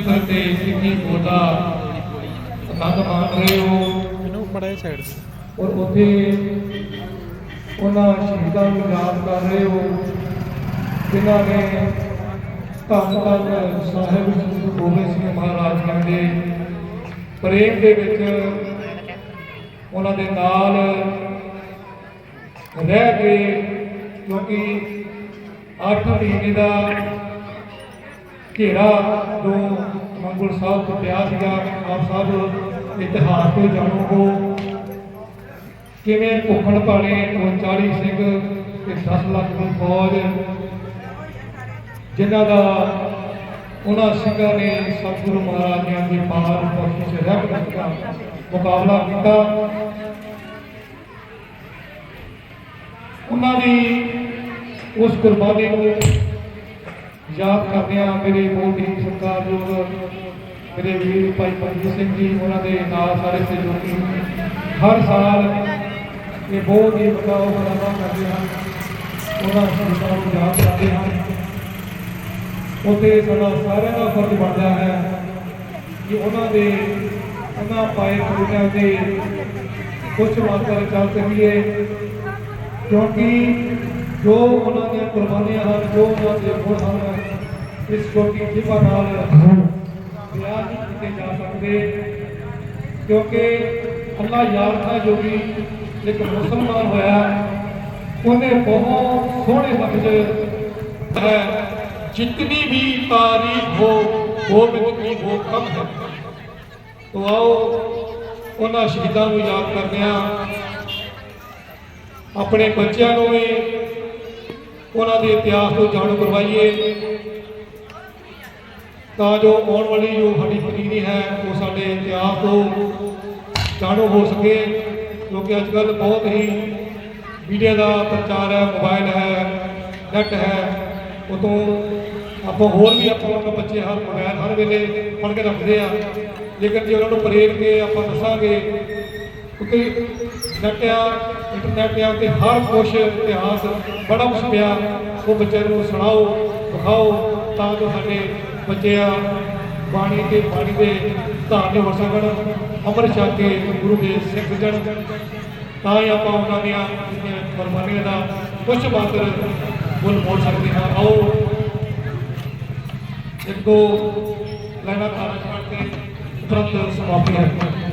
ਪਵਿੱਤਰ ਤੇ ਸਿੱਖੀ ਬੋਧਾ ਆਨੰਦ ਮਾਣ ਰਹੇ ਹੋ। ਇਹਨੂੰ ਬੜਾ ਸਾਈਡ ਔਰ ਉੱਥੇ ਉਹਨਾਂ ਸ਼ਹੀਦਾਂ ਨੂੰ ਯਾਦ ਕਰ ਰਹੇ ਹੋ। ਜਿਨ੍ਹਾਂ ਨੇ ਧੰਨ ਧੰਨ ਸਾਹਿਬ ਜੀ ਗੁਰੂ ਗੋਬਿੰਦ ਸਿੰਘ ਮਹਾਰਾਜ ਜੀ ਦੇ ਪ੍ਰੇਮ ਦੇ ਵਿੱਚ ਉਹਨਾਂ ਦੇ ਨਾਲ ਰਹਿ ਕੇ ਕਿਉਂਕਿ ਅੱਠ ਮਹੀਨੇ ਦਾ ਘੇਰਾ ਜੋ ਮੰਗਲ ਸਾਹਿਬ ਤੋਂ ਪਿਆ ਸੀਗਾ, ਆਪ ਸਾਹਿਬ ਇਤਿਹਾਸ ਤੋਂ ਜਾਣੂ ਹੋ। ਕਿਵੇਂ ਭੁੱਖਣ ਪਾਲੇ ਉਹ 40 ਸਿੰਘ ਤੇ 10 ਲੱਖ ਦੀ ਫੌਜ। ਜਿਨ੍ਹਾਂ ਦਾ, ਉਹਨਾਂ ਸਿੰਘਾਂ ਨੇ ਸਤਿਗੁਰੂ ਮਹਾਰਾਜ ਜੀ ਦੀ ਪਾਰ ਬਖਸ਼ਿਸ਼ ਰਹਿਮਤ ਦਾ ਮੁਕਾਬਲਾ ਕੀਤਾ। ਉਹਨਾਂ ਦੀ ਉਸ ਕੁਰਬਾਨੀ ਨੂੰ ਯਾਦ ਕਰਦੇ ਕਰਦਿਆਂ ਮੇਰੇ ਬਹੁਤ ਹੀ ਸਤਿਕਾਰਯੋਗ ਮੇਰੇ ਵੀਰ ਭਾਈ ਪੰਜੀਤ ਸਿੰਘ ਜੀ, ਉਹਨਾਂ ਦੇ ਨਾਲ ਸਾਰੇ ਸਹਿਯੋਗੀ। ਹਰ ਸਾਲ ਇਹ ਬਹੁਤ ਹੀ ਵੱਡਾ ਉਪਰਾਲਾ ਕਰਦੇ ਹਨ ਉਹਨਾਂ ਸ਼ਹੀਦਾਂ ਨੂੰ ਯਾਦ ਕਰਦੇ ਹਨ ਉਹਦੇ ਸਾਡਾ ਸਾਰਿਆਂ ਦਾ ਫਰਜ਼ ਬਣਦਾ ਹੈ ਕਿ ਉਹਨਾਂ ਦੇ ਉਹਨਾਂ ਪਾਏ ਪੁਰਖਾਂ ਦੇ ਕੁਝ ਮਾਤਰ ਚੱਲ ਸਕੀਏ ਕਿਉਂਕਿ ਜੋ ਉਹਨਾਂ ਦੀਆਂ ਕੁਰਬਾਨੀਆਂ ਹਨ, ਜੋ ਉਹਨਾਂ ਦੇ ਗੁਣ ਹਨ, ਇਸ ਛੋਟੀ ਜਿਹਾ ਨਾਲ ਬਿਆਨ ਨਹੀਂ ਕੀਤੇ ਜਾ ਸਕਦੇ। ਕਿਉਂਕਿ ਅੱਲਾ ਯਾਰ ਦਾ ਜੋਗੀ ਇੱਕ ਮੁਸਲਮਾਨ ਹੋਇਆ, ਉਹਨੇ ਬਹੁਤ ਸੋਹਣੇ ਲਫ਼ਜ਼ ਹੈ ਜਿਤਨੀ ਵੀ ਤਾਰੀਫ ਹੋ ਗੋਬਿੰਦ ਕੀ ਹੋ ਕਮ ਹੈ। ਤੋ ਆਓ, ਉਹਨਾਂ ਸ਼ਹੀਦਾਂ ਨੂੰ ਯਾਦ ਕਰਦੇ ਹਾਂ। ਆਪਣੇ ਬੱਚਿਆਂ ਨੂੰ ਵੀ ਉਹਨਾਂ ਦੇ ਇਤਿਹਾਸ ਤੋਂ ਜਾਣੂ ਕਰਵਾਈਏ। ਤਾਂ ਜੋ ਆਉਣ ਵਾਲੀ ਜੋ ਸਾਡੀ ਪੀੜ੍ਹੀ ਹੈ, ਉਹ ਸਾਡੇ ਇਤਿਹਾਸ ਤੋਂ ਜਾਣੂ ਹੋ ਸਕੇ। ਕਿਉਂਕਿ ਅੱਜ ਕੱਲ੍ਹ ਬਹੁਤ ਹੀ ਮੀਡੀਆ ਦਾ ਪ੍ਰਚਾਰ ਹੈ, ਮੋਬਾਈਲ ਹੈ, ਨੈਟ ਹੈ। ਉਤੋਂ ਆਪਾਂ ਹੋਰ ਵੀ ਆਪਾਂ ਆਪਣੇ ਬੱਚੇ ਹਰ ਮੋਬਾਈਲ ਹਰ ਵੇਲੇ ਫੜ ਕੇ ਰੱਖਦੇ ਆ। ਲੇਕਿਨ ਜੇ ਉਹਨਾਂ ਨੂੰ ਪ੍ਰੇਰ ਕੇ ਆਪਾਂ ਦੱਸਾਂਗੇ, ਕਿਉਂਕਿ ਨੱਟਿਆ ਇੰਟਰਨੈਟ ਆ ਉੱਤੇ ਹਰ ਕੁਛ ਇਤਿਹਾਸ, ਬੜਾ ਕੁਛ ਪਿਆ। ਉਹ ਬੱਚਿਆਂ ਨੂੰ ਸੁਣਾਓ, ਵਿਖਾਓ ਤਾਂ ਜੋ ਸਾਡੇ ਬੱਚਿਆਂ ਬਾਣੀ ਤੇ ਬਾਣੀ ਦੇ ਧਾਰਨੇ ਹੋ ਸਕਣ ਅੰਮ੍ਰਿਤ ਛਕ ਕੇ ਗੁਰੂ ਦੇ ਸਿੱਖ ਜਣ। ਤਾਂ ਹੀ ਆਪਾਂ ਉਹਨਾਂ ਦੀਆਂ ਜਿਹੜੀਆਂ ਕੁਰਬਾਨੀਆਂ ਦਾ ਕੁਛ ਮਾਤਰ ਮੁੱਲ ਬੋਲ ਸਕਦੇ ਹਾਂ। ਆਓ, ਇੱਕ ਦੋ ਲੈਣਾ ਤਾਰਾ ਛੱਡ ਕੇ ਤੁਰੰਤ ਸਮਾਪਤੀ ਹੈ।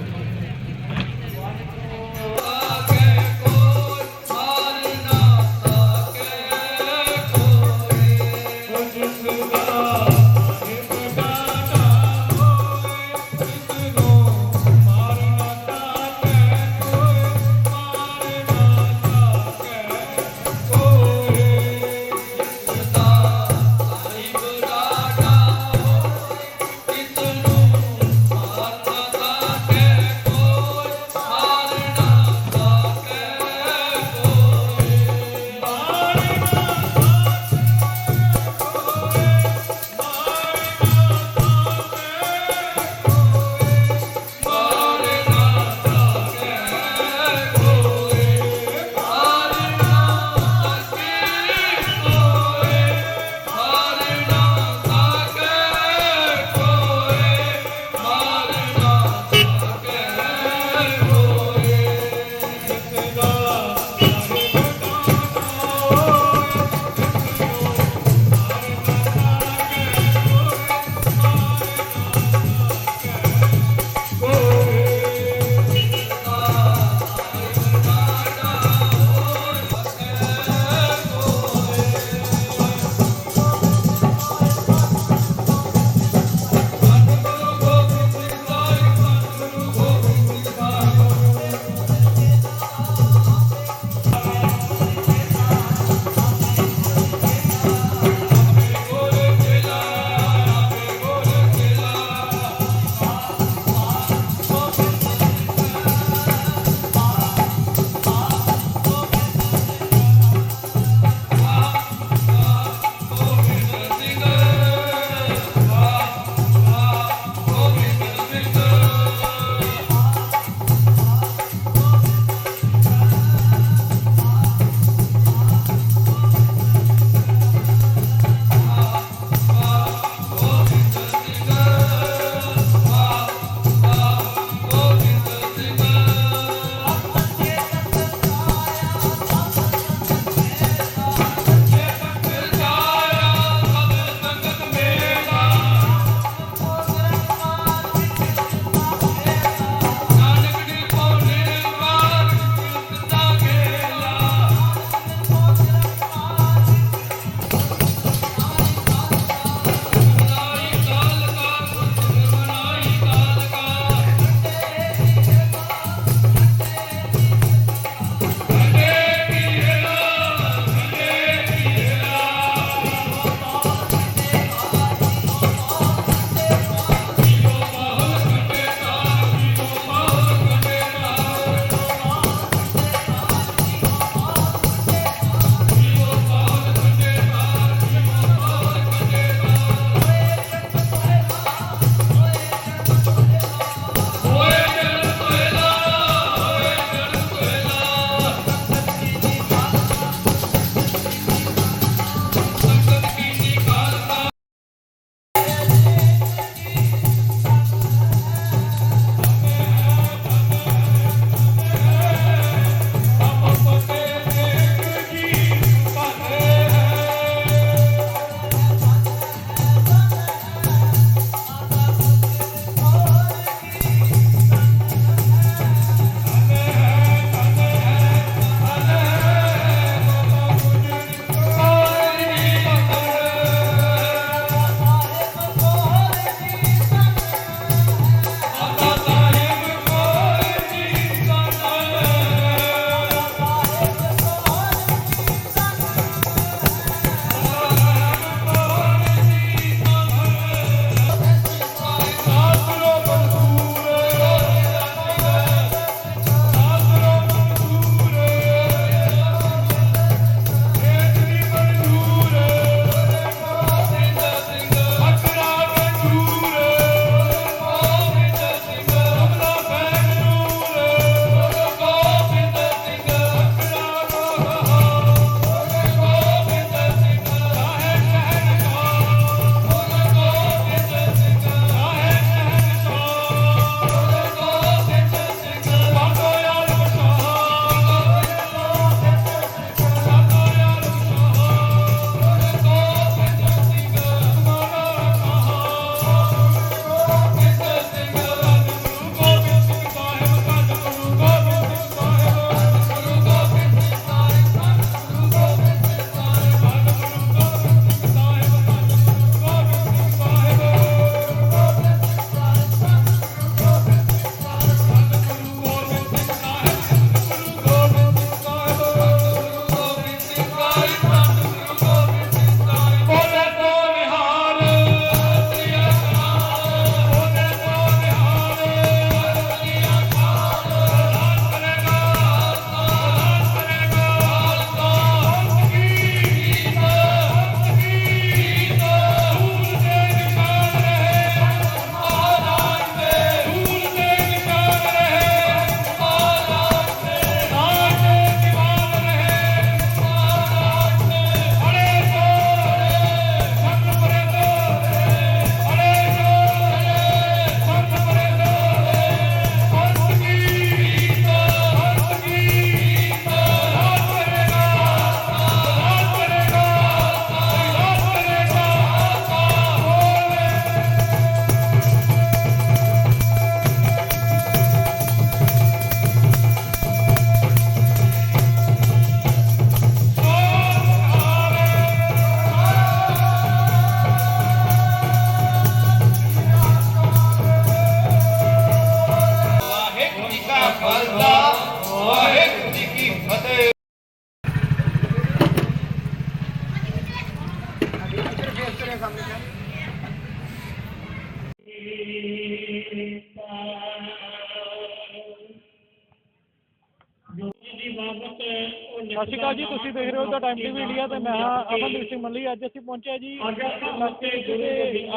ਸਤਿ ਸ਼੍ਰੀ ਅਕਾਲ ਜੀ, ਤੁਸੀਂ ਦੇਖ ਰਹੇ ਹੋ ਦਾ ਟਾਈਮ ਟੀਵੀ ਇੰਡੀਆ ਤੇ ਮੈਂ ਹਾਂ ਅਮਨਦੀਪ ਸਿੰਘ ਮੱਲੀ, ਅੱਜ ਅਸੀਂ ਪਹੁੰਚੇ ਜੀ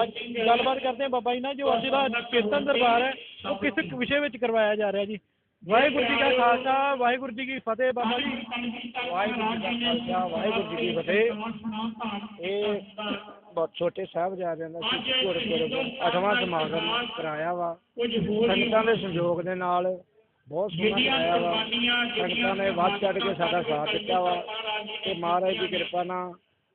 ਅੱਜ ਗੱਲਬਾਤ ਕਰਦੇ ਹਾਂ ਬਾਬਾ ਜੀ ਨਾਲ, ਜੋ ਅੱਜ ਦਾ ਕੀਰਤਨ ਦਰਬਾਰ ਹੈ, ਉਹ ਕਿਸ ਵਿਸ਼ੇ ਵਿੱਚ ਕਰਵਾਇਆ ਜਾ ਰਿਹਾ ਜੀ? ਵਾਹਿਗੁਰੂ ਜੀ ਕਾ ਖਾਲਸਾ, ਵਾਹਿਗੁਰੂ ਜੀ ਕੀ ਫਤਿਹ ਬਾਬਾ ਜੀ। ਵਾਹਿਗੁਰੂ ਜੀ ਕਾ ਖਾਲਸਾ, ਵਾਹਿਗੁਰੂ ਜੀ ਕੀ ਫਤਿਹ। ਇਹ ਬਹੁਤ ਛੋਟੇ ਸਾਹਿਬਜ਼ਾਦਿਆਂ ਦਾ ਗੁਰਪੁਰਬ ਅਠਵਾਂ ਸਮਾਗਮ ਕਰਾਇਆ ਵਾ। ਸੰਗਤਾਂ ਦੇ ਸੰਯੋਗ ਦੇ ਨਾਲ ਬਹੁਤ ਸੋਹਣਾ ਕਰਾਇਆ ਵਾ। ਸੰਗਤਾਂ ਨੇ ਵੱਧ ਚੜ ਕੇ ਸਾਡਾ ਸਾਥ ਦਿੱਤਾ ਵਾ। ਤੇ ਮਹਾਰਾਜ ਦੀ ਕਿਰਪਾ ਨਾਲ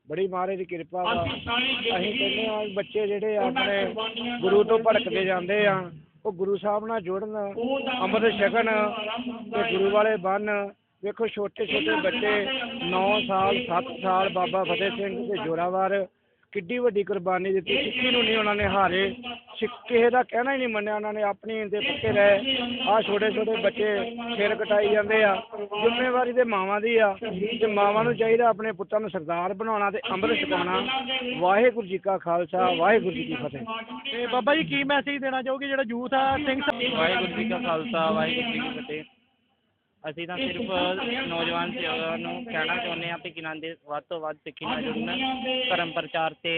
ਬੜੀ ਮਹਾਰਾਜ ਦੀ ਕਿਰਪਾ ਵਾ। ਅਸੀਂ ਕਹਿੰਦੇ ਆ ਬੱਚੇ ਜਿਹੜੇ ਆਪਣੇ ਗੁਰੂ ਤੋਂ ਭੜਕਦੇ ਜਾਂਦੇ ਆ ਉਹ ਗੁਰੂ ਸਾਹਿਬ ਨਾਲ ਜੁੜਨ ਅੰਮ੍ਰਿਤ ਛਕਣ ਤੇ ਗੁਰੂ ਵਾਲੇ ਬਣ ਵੇਖੋ ਛੋਟੇ ਛੋਟੇ ਬੱਚੇ 9 ਸਾਲ 7 ਸਾਲ ਬਾਬਾ ਫਤਿਹ ਸਿੰਘ ਤੇ ਜੋਰਾਵਰ ਕਿੱਡੀ ਵੱਡੀ ਕੁਰਬਾਨੀ ਦਿੱਤੀ। ਸਿੱਖੀ ਨੂੰ ਨਹੀਂ ਉਹਨਾਂ ਨੇ ਹਾਰੇ। ਸਿੱਖ ਕਿਸੇ ਦਾ ਕਹਿਣਾ ਹੀ ਨਹੀਂ ਮੰਨਿਆ। ਉਹਨਾਂ ਨੇ ਆਪਣੀ ਦੇ ਪੱਕੇ ਰਹੇ। ਆਹ ਛੋਟੇ ਛੋਟੇ ਬੱਚੇ ਸਿਰ ਕਟਾਈ ਜਾਂਦੇ ਆ। ਜ਼ਿੰਮੇਵਾਰੀ ਤੇ ਮਾਵਾਂ ਦੀ ਆ। ਤੇ ਮਾਵਾਂ ਨੂੰ ਚਾਹੀਦਾ ਆਪਣੇ ਪੁੱਤਾਂ ਨੂੰ ਸਰਦਾਰ ਬਣਾਉਣਾ ਤੇ ਅੰਮ੍ਰਿਤ ਛਕਾਉਣਾ। ਵਾਹਿਗੁਰੂ ਜੀ ਕਾ ਖਾਲਸਾ ਵਾਹਿਗੁਰੂ ਜੀ ਕੀ ਫਤਿਹ। ਤੇ ਬਾਬਾ ਜੀ ਕੀ ਮੈਸੇਜ ਦੇਣਾ ਚਾਹੋਗੇ? ਜਿਹੜਾ ਯੂਥ ਆ ਸਿੰਘ ਸਾਹਿਬ ਵਾਹਿਗੁਰੂ ਜੀ ਕਾ ਖਾਲਸਾ ਵਾਹਿਗੁਰੂ ਜੀ ਕੀ ਫਤਿਹ। ਅਸੀਂ ਤਾਂ ਸਿਰਫ ਨੌਜਵਾਨ ਸੇਵਾ ਨੂੰ ਕਹਿਣਾ ਚਾਹੁੰਦੇ ਹਾਂ ਕਿ ਕਿਨਾਂ ਦੇ ਵੱਧ ਤੋਂ ਵੱਧ ਸਿੱਖੀ ਨਾਲ ਜੁੜਨ ਧਰਮ ਪ੍ਰਚਾਰ ਤੇ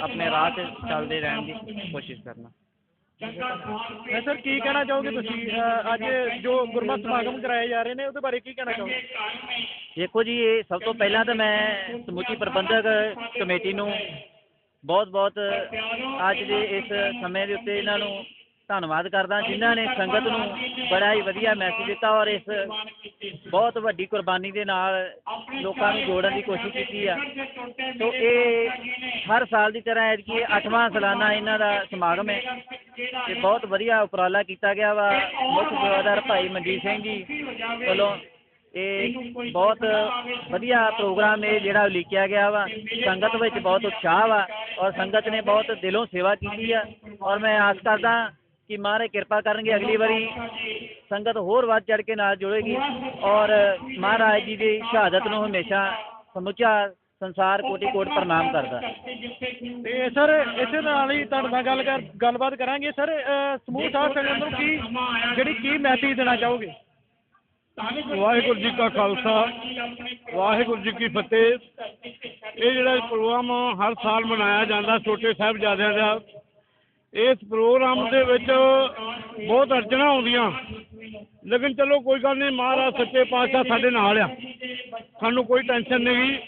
ਆਪਣੇ ਰਾਹ ਤੇ ਚੱਲਦੇ ਰਹਿਣ ਦੀ ਕੋਸ਼ਿਸ਼ ਕਰਨਾ। ਮੈਂ ਸਰ ਕੀ ਕਹਿਣਾ ਚਾਹੋਗੇ ਤੁਸੀਂ? ਅੱਜ ਜੋ ਗੁਰਮਤਿ ਸਮਾਗਮ ਕਰਾਏ ਜਾ ਰਹੇ ਨੇ ਉਹਦੇ ਬਾਰੇ ਕੀ ਕਹਿਣਾ ਚਾਹੋਗੇ? ਦੇਖੋ ਜੀ ਇਹ ਸਭ ਤੋਂ ਪਹਿਲਾਂ ਤਾਂ ਮੈਂ ਸਮੁੱਚੀ ਪ੍ਰਬੰਧਕ ਕਮੇਟੀ ਨੂੰ ਬਹੁਤ ਬਹੁਤ ਅੱਜ ਦੇ ਇਸ ਸਮੇਂ ਦੇ ਉੱਤੇ ਇਹਨਾਂ ਨੂੰ ਧੰਨਵਾਦ ਕਰਦਾ ਜਿਨ੍ਹਾਂ ਨੇ ਸੰਗਤ ਨੂੰ ਬੜਾ ਹੀ ਵਧੀਆ ਮੈਸੇਜ ਦਿੱਤਾ ਔਰ ਇਸ ਬਹੁਤ ਵੱਡੀ ਕੁਰਬਾਨੀ ਦੇ ਨਾਲ ਲੋਕਾਂ ਨੂੰ ਜੋੜਨ ਦੀ ਕੋਸ਼ਿਸ਼ ਕੀਤੀ ਆ। ਸੋ ਇਹ ਹਰ ਸਾਲ ਦੀ ਤਰ੍ਹਾਂ ਐਤਕੀ ਇਹ 8ਵਾਂ ਸਾਲਾਨਾ ਇਹਨਾਂ ਦਾ ਸਮਾਗਮ ਹੈ। ਤੇ ਬਹੁਤ ਵਧੀਆ ਉਪਰਾਲਾ ਕੀਤਾ ਗਿਆ ਵਾ। ਮੁੱਖ ਸੇਵਾਦਾਰ ਭਾਈ ਮਨਜੀਤ ਸਿੰਘ ਜੀ ਵੱਲੋਂ ਇਹ ਬਹੁਤ ਵਧੀਆ ਪ੍ਰੋਗਰਾਮ ਇਹ ਜਿਹੜਾ ਲਿਖਿਆ ਗਿਆ ਵਾ। ਸੰਗਤ ਵਿੱਚ ਬਹੁਤ ਉਤਸ਼ਾਹ ਵਾ ਔਰ ਸੰਗਤ ਨੇ ਬਹੁਤ ਦਿਲੋਂ ਸੇਵਾ ਕੀਤੀ ਆ। ਔਰ ਮੈਂ ਆਸ ਕਰਦਾ ਕਿ ਮਹਾਰਾਜ ਕਿਰਪਾ ਕਰਨਗੇ ਅਗਲੀ ਵਾਰੀ ਸੰਗਤ ਹੋਰ ਵੱਧ ਚੜ ਕੇ ਨਾਲ ਜੁੜੇਗੀ ਔਰ ਮਹਾਰਾਜ ਜੀ ਦੀ ਸ਼ਹਾਦਤ ਨੂੰ ਹਮੇਸ਼ਾ ਸਮੁੱਚਾ ਸੰਸਾਰ ਕੋਟि ਕੋਟ ਪ੍ਰਣਾਮ ਕਰਦਾ ਤੇ ਸਰ ਇਸੇ ਨਾਲ ਹੀ ਤੁਹਾਡੇ ਨਾਲ ਗੱਲ ਕਰ ਗੱਲਬਾਤ ਕਰਾਂਗੇ ਸਰ ਸਮੂਹ ਸਾਧ ਸੰਗਤ ਨੂੰ ਕੀ ਜਿਹੜੀ ਕੀ ਮੈਸੇਜ ਦੇਣਾ ਚਾਹੋਗੇ ਵਾਹਿਗੁਰੂ ਜੀ ਕਾ ਖਾਲਸਾ ਵਾਹਿਗੁਰੂ ਜੀ ਕੀ ਫਤਿਹ ਇਹ ਜਿਹੜਾ ਪ੍ਰੋਗਰਾਮ ਹਰ ਸਾਲ ਮਨਾਇਆ ਜਾਂਦਾ ਛੋਟੇ ਸਾਹਿਬਜ਼ਾਦਿਆਂ ਦਾ ਇਸ ਪ੍ਰੋਗਰਾਮ ਦੇ ਵਿੱਚ ਬਹੁਤ ਅੜਚਣਾਂ ਆਉਂਦੀਆਂ। ਲੇਕਿਨ ਚਲੋ ਕੋਈ ਗੱਲ ਨਹੀਂ, ਮਹਾਰਾਜ ਸੱਚੇ ਪਾਤਸ਼ਾਹ ਸਾਡੇ ਨਾਲ ਆ। ਸਾਨੂੰ ਕੋਈ ਟੈਨਸ਼ਨ ਨਹੀਂ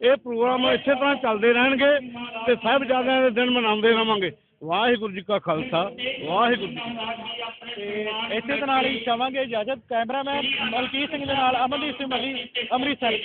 ਇਹ ਪ੍ਰੋਗਰਾਮ ਇਸੇ ਤਰ੍ਹਾਂ ਚੱਲਦੇ ਰਹਿਣਗੇ ਤੇ ਸਾਹਿਬਜ਼ਾਦਿਆਂ ਦੇ ਦਿਨ ਮਨਾਉਂਦੇ ਰਵਾਂਗੇ। ਵਾਹਿਗੁਰੂ ਜੀ ਕਾ ਖਾਲਸਾ, ਵਾਹਿਗੁਰੂ ਜੀ ਕੀ ਤੇ ਇਸੇ ਤਰ੍ਹਾਂ ਨਾਲ ਹੀ ਚਾਹਾਂਗੇ ਇਜਾਜ਼ਤ ਕੈਮਰਾਮੈਨ ਮਲਕੀਤ ਸਿੰਘ ਦੇ ਨਾਲ, ਅਮਨਦੀਪ ਸਿੰਘ ਮਲੀ, ਅੰਮ੍ਰਿਤਸਰ।